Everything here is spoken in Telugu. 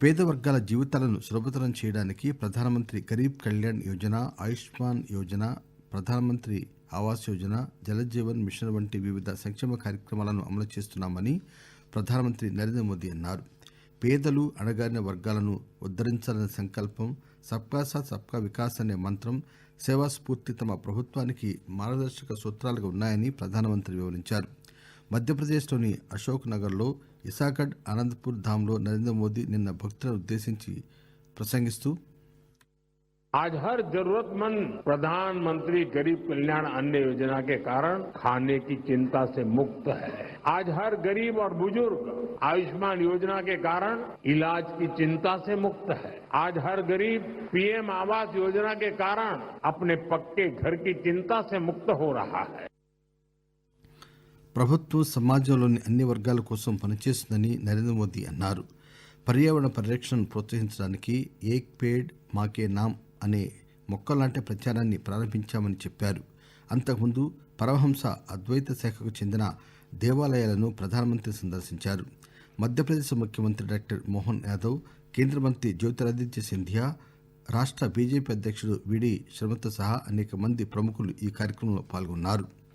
పేద వర్గాల జీవితాలను సులభతరం చేయడానికి ప్రధానమంత్రి గరీబ్ కళ్యాణ్ యోజన ఆయుష్మాన్ యోజన ప్రధానమంత్రి ఆవాస్ యోజన జలజీవన్ మిషన్ వంటి వివిధ సంక్షేమ కార్యక్రమాలను అమలు చేస్తున్నామని ప్రధానమంత్రి నరేంద్ర మోదీ అన్నారు. పేదలు అణగారిన వర్గాలను ఉద్దరించాలనే సంకల్పం సబ్కా సాత్ సబ్కా వికాస్ అనే మంత్రం సేవా స్ఫూర్తి తమ ప్రభుత్వానికి మార్గదర్శక సూత్రాలుగా ఉన్నాయని ప్రధానమంత్రి వివరించారు. మధ్యప్రదేశ్లోని అశోక్ నగర్లో ఇసాగఢ్ ఆనంద్పూర్ ధామ్లో నరేంద్ర మోదీ నిన్న భక్తులను ఉద్దేశించి ప్రసంగిస్తూ आज हर जरूरतमंद प्रधानमंत्री गरीब कल्याण अन्न योजना के कारण खाने की चिंता से मुक्त है आज हर गरीब और बुजुर्ग आयुष्मान योजना के कारण इलाज की चिंता से मुक्त है आज हर गरीब पीएम आवास योजना के कारण अपने पक्के घर की चिंता से मुक्त हो रहा है ప్రభుత్వం సమాజంలోని అన్ని వర్గాల కోసం పనిచేస్తుందని నరేంద్ర మోదీ అన్నారు. పర్యావరణ పరిరక్షణను ప్రోత్సహించడానికి ఏక్ పేడ్ మాకే నామ్ అనే మొక్క లాంటి ప్రచారాన్ని ప్రారంభించామని చెప్పారు. అంతకుముందు పరమహంస అద్వైత శాఖకు చెందిన దేవాలయాలను ప్రధానమంత్రి సందర్శించారు. మధ్యప్రదేశ్ ముఖ్యమంత్రి డాక్టర్ మోహన్ యాదవ్ కేంద్ర మంత్రి జ్యోతిరాదిత్య సింధియా రాష్ట్ర బీజేపీ అధ్యక్షుడు విడి శ్రమతో సహా అనేక మంది ప్రముఖులు ఈ కార్యక్రమంలో పాల్గొన్నారు.